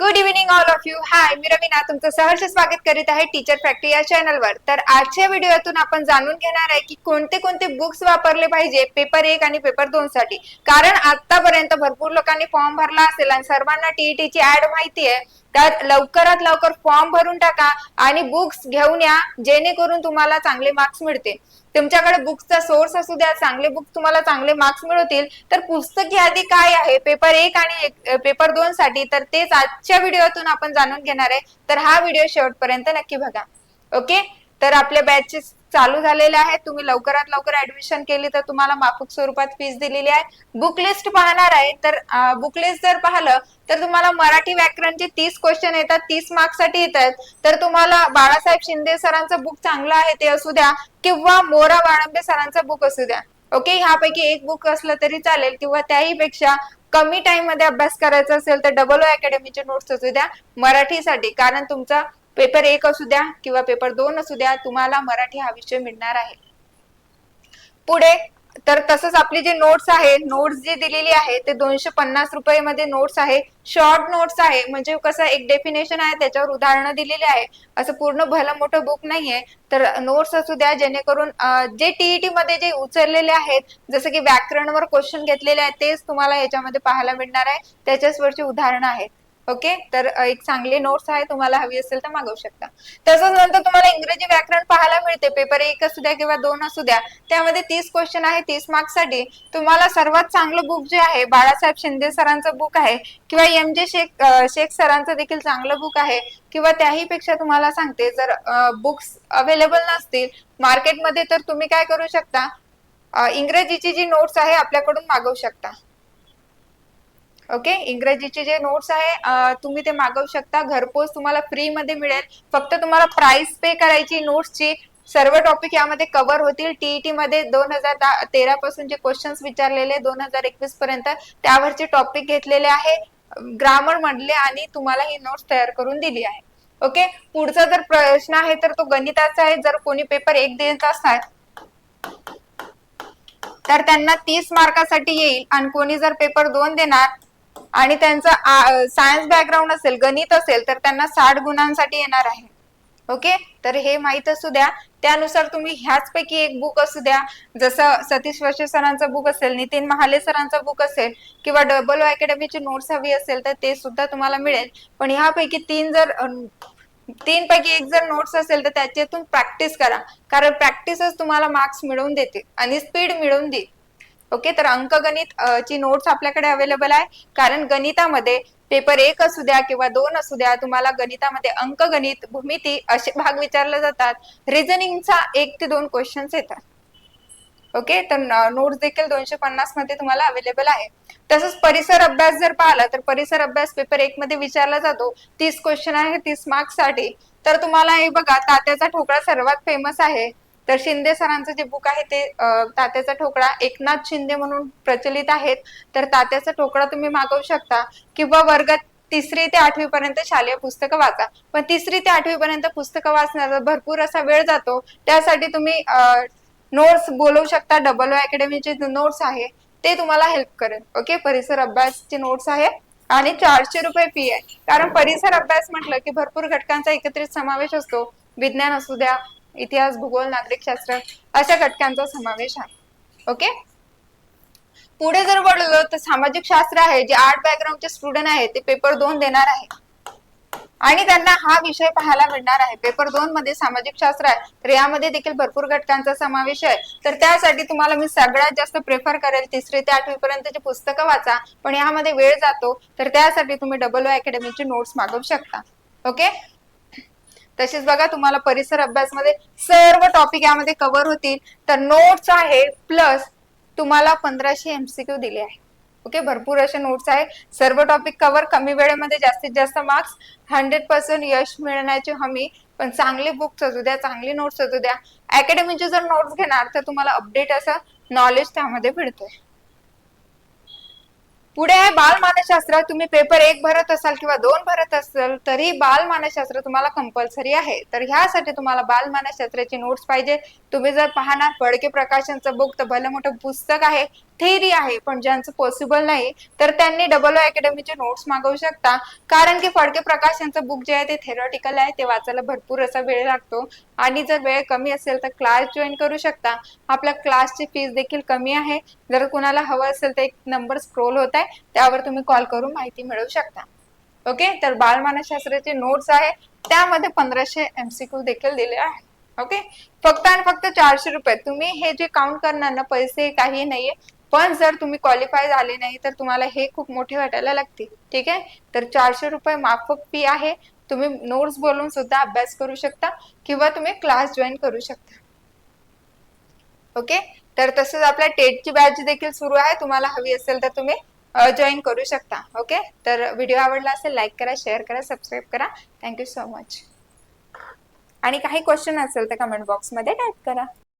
Good evening all of you hi मी रवीना. तुमचं सहर्ष स्वागत करीत आहे टीचर फॅक्टरी या चॅनलवर तर आजच्या व्हिडिओतून आपण जाणून घेणार आहे की कोणते कोणते बुक्स वापरले पाहिजे पेपर एक आणि पेपर दोन साठी. कारण आतापर्यंत भरपूर लोकांनी फॉर्म भरला असेल आणि सर्वांना टीईटी ची ऍड माहिती आहे. तर लवकरात लवकर फॉर्म भरून टाका आणि बुक्स घेऊन या जेणेकरून तुम्हाला चांगले मार्क्स मिळते तुमच्याकडे बुक्सचा सोर्स असू द्या चांगले बुक्स तुम्हाला चांगले मार्क्स मिळवतील तर पुस्तक यादी काय आहे? पेपर एक आणि पेपर दोन साठी. तर तेच आजच्या व्हिडिओतून आपण जाणून घेणार आहे. तर हा व्हिडिओ शेवटपर्यंत नक्की बघा. ओके? तर आपले बॅचेस चालू झालेले आहेत. तुम्ही लवकरात लवकर ऍडमिशन केली तर तुम्हाला माफक स्वरूपात फीस दिलेली आहे. बुक लिस्ट पाहणार आहे. तर बुक लिस्ट जर पाहिलं तर तुम्हाला मराठी व्याकरणचे तीस क्वेश्चन येतात. तीस मार्क्ससाठी येतात. तर तुम्हाला बाळासाहेब शिंदे सरांचं बुक चांगलं आहे ते असू द्या किंवा मोरा वाळंबे सरांचं बुक असू द्या. ओके ह्यापैकी एक बुक असलं तरी चालेल किंवा त्याही पेक्षा कमी टाइममध्ये अभ्यास करायचा असेल तर डबल ओ अकॅडमीचे नोट्स असू द्या मराठीसाठी. कारण तुमचा पेपर एक असू द्या किंवा पेपर दोन असू द्या तुम्हाला मराठी हा विषय मिळणार आहे. पुढे तर तसंच आपली जे नोट्स आहे नोट्स जे दिलेली आहे ते दोनशे पन्नास रुपये मध्ये नोट्स आहे. शॉर्ट नोट्स आहे म्हणजे कसं एक डेफिनेशन आहे त्याच्यावर उदाहरणं दिलेली आहे. असं पूर्ण भलं मोठं बुक नाहीये. तर नोट्स असू द्या जेणेकरून जे टीईटी मध्ये जे उचललेले आहेत जसं की व्याकरणवर क्वेश्चन घेतलेले आहेत तेच तुम्हाला याच्यामध्ये पाहायला मिळणार आहे. त्याच्याच वरची उदाहरणं आहेत. ओके? तर एक चांगली नोट्स आहे तुम्हाला हवी असेल तर मागवू शकता. तसंच नंतर तुम्हाला इंग्रजी व्याकरण पाहायला मिळते. पेपर एक असू द्या किंवा दोन असू द्या. त्यामध्ये तीस क्वेश्चन आहे तीस मार्क्ससाठी तुम्हाला सर्वात चांगलं बुक जे आहे बाळासाहेब शिंदे सरांचं बुक आहे किंवा एम जे शेख शेख सरांचं देखील चांगलं बुक आहे किंवा त्याही पेक्षा तुम्हाला सांगते जर बुक्स अवेलेबल नसतील मार्केटमध्ये तर तुम्ही काय करू शकता? इंग्रजीची जी नोट्स आहे आपल्याकडून मागवू शकता. ओके? इंग्रजीचे जे नोट्स आहे तुम्ही ते मागवू शकता. घरपोच तुम्हाला फ्री मध्ये मिळेल. फक्त तुम्हाला प्राइस पे करायची नोट्सची सर्व टॉपिक यामध्ये कव्हर होतील. टीईटी मध्ये दोन हजार तेरा पासून जे क्वेश्चन्स विचारलेले दोन हजार एकवीस पर्यंत त्यावरचे टॉपिक घेतलेले आहे. ग्रामर म्हणले आणि तुम्हाला ही नोट्स तयार करून दिली आहे. ओके? पुढचा जर प्रश्न आहे तर तो गणिताचा आहे. जर कोणी पेपर एक देत असणार तर त्यांना तीस मार्कासाठी येईल. आणि कोणी जर पेपर दोन देणार आणि त्यांचं सायन्स बॅकग्राऊंड असेल गणित असेल तर त्यांना साठ गुणांसाठी येणार आहे. ओके? तर हे माहीत असू द्या. त्यानुसार तुम्ही ह्याच पैकी एक बुक असू द्या. जसं सतीश वशे सरांचं बुक असेल नितीन महाले सरांचं बुक असेल किंवा डबल अकॅडमीची नोट्स हवी असेल तर ते सुद्धा तुम्हाला मिळेल. पण ह्यापैकी तीन जर तीन पैकी एक जर नोट्स असेल तर त्याच्यातून प्रॅक्टिस करा. कारण प्रॅक्टिसच तुम्हाला मार्क्स मिळवून देते आणि स्पीड मिळवून देईल. ओके? तर अंकगणित ची नोट्स आपल्याकडे अवेलेबल आहे. कारण गणितामध्ये पेपर एक असू द्या किंवा दोन असू द्या तुम्हाला गणितामध्ये अंकगणित भूमिती असे भाग विचारले जातात. रिझनिंगचा एक ते दोन क्वेश्चन्स येतात. ओके? तर नोट्स देखील दोनशे पन्नासमध्ये तुम्हाला अवेलेबल आहे. तसंच परिसर अभ्यास जर पाहिला तर परिसर अभ्यास पेपर एक मध्ये विचारला जातो. तीस क्वेश्चन आहे तीस मार्क्ससाठी. तर तुम्हाला हे बघा तात्याचा ठोकळा सर्वात फेमस आहे. तर शिंदे सरांचं जे बुक आहे ते तात्याचा ठोकळा एकनाथ शिंदे म्हणून प्रचलित आहेत. तर तात्याचा ठोकळा तुम्ही मागवू शकता किंवा वर्गात तिसरी ते आठवी पर्यंत शालेय पुस्तकं वाचा. पण तिसरी ते आठवी पर्यंत पुस्तकं वाचण्याचा भरपूर असा वेळ जातो. त्यासाठी तुम्ही नोट्स बोलवू शकता. डबल ओ अकॅडमीचे नोट्स आहे ते तुम्हाला हेल्प करेल. ओके परिसर अभ्यासचे नोट्स आहे आणि चारशे रुपये फी आहे. कारण परिसर अभ्यास म्हटलं की भरपूर घटकांचा एकत्रित समावेश असतो. विज्ञान असू द्या इतिहास भूगोल नागरिकशास्त्र अशा घटकांचा समावेश आहे. ओके पुढे जर वळलो तर सामाजिक शास्त्र आहे जे आर्ट बॅकग्राऊंडचे स्टुडंट आहेत ते पेपर दोन देणार आहे. आणि त्यांना हा विषय पाहायला मिळणार आहे. पेपर दोन मध्ये सामाजिक शास्त्र आहे तर यामध्ये देखील भरपूर घटकांचा समावेश आहे. तर त्यासाठी तुम्हाला मी सगळ्यात जास्त प्रेफर करेल तिसरी ते आठवी पर्यंतची पुस्तकं वाचा पण यामध्ये वेळ जातो तर त्यासाठी तुम्ही डबल ओ अकॅडमीचे नोट्स मागवू शकता. ओके तसेच बघा तुम्हाला परिसर अभ्यासमध्ये सर्व टॉपिक यामध्ये कव्हर होतील. तर नोट्स आहे प्लस तुम्हाला पंधराशे एमसीक्यू दिले आहे. ओके भरपूर असे नोट्स आहे. सर्व टॉपिक कव्हर कमी वेळेमध्ये जास्तीत जास्त मार्क्स हंड्रेड पर्सेंट यश मिळण्याची हमी. पण चांगले बुक्स असू द्या चांगली नोट्स असू द्या. अकॅडमीचे जर नोट्स घेणार तर तुम्हाला अपडेट असं नॉलेज त्यामध्ये मिळतोय पुढे आहे बालमानसशास्त्र तुम्ही पेपर एक भरत असाल किंवा दोन भरत असाल तरी बालमानसशास्त्र तुम्हाला कंपल्सरी आहे. तर ह्यासाठी तुम्हाला बालमानसशास्त्राचे नोट्स पाहिजे. तुम्ही जर पाहणार फडके प्रकाशनचं बुक तर भलं मोठं पुस्तक आहे. थेरी आहे पण ज्यांचं पॉसिबल नाही तर त्यांनी डबल अकॅडमीचे नोट्स मागवू शकता. कारण की फडके प्रकाश यांचं बुक जे आहे ते थेरॉटिकल आहे ते वाचायला भरपूर असा वेळ लागतो. आणि जर वेळ कमी असेल तर क्लास जॉईन करू शकता. आपल्या क्लासची फीस देखील कमी आहे. जर कुणाला हवं असेल तर एक नंबर स्क्रोल होत आहे. त्यावर तुम्ही कॉल करून माहिती मिळवू शकता. ओके तर बालमानसशास्त्राचे नोट्स आहे. त्यामध्ये पंधराशे एमसीक्यू देखील दिले आहे. ओके फक्त आणि फक्त चारशे रुपये. तुम्ही हे जे काउंट करणार ना पैसे काही नाहीये. पण जर तुम्ही क्वालिफाय झाले नाही तर तुम्हाला हे खूप मोठे वाटायला लागते ठीक आहे? तर चारशे रुपये माफक फी आहे. तुम्ही नोट्स बोलून सुद्धा अभ्यास करू शकता किंवा तुम्ही क्लास जॉईन करू शकता. ओके तर तसंच आपल्या टेटची बॅच देखील सुरू आहे. तुम्हाला हवी असेल तर तुम्ही जॉईन करू शकता. ओके तर व्हिडिओ आवडला असेल लाईक करा शेअर करा सबस्क्राईब करा. थँक्यू सो मच आणि काही क्वेश्चन असेल तर कमेंट बॉक्समध्ये टाईप करा.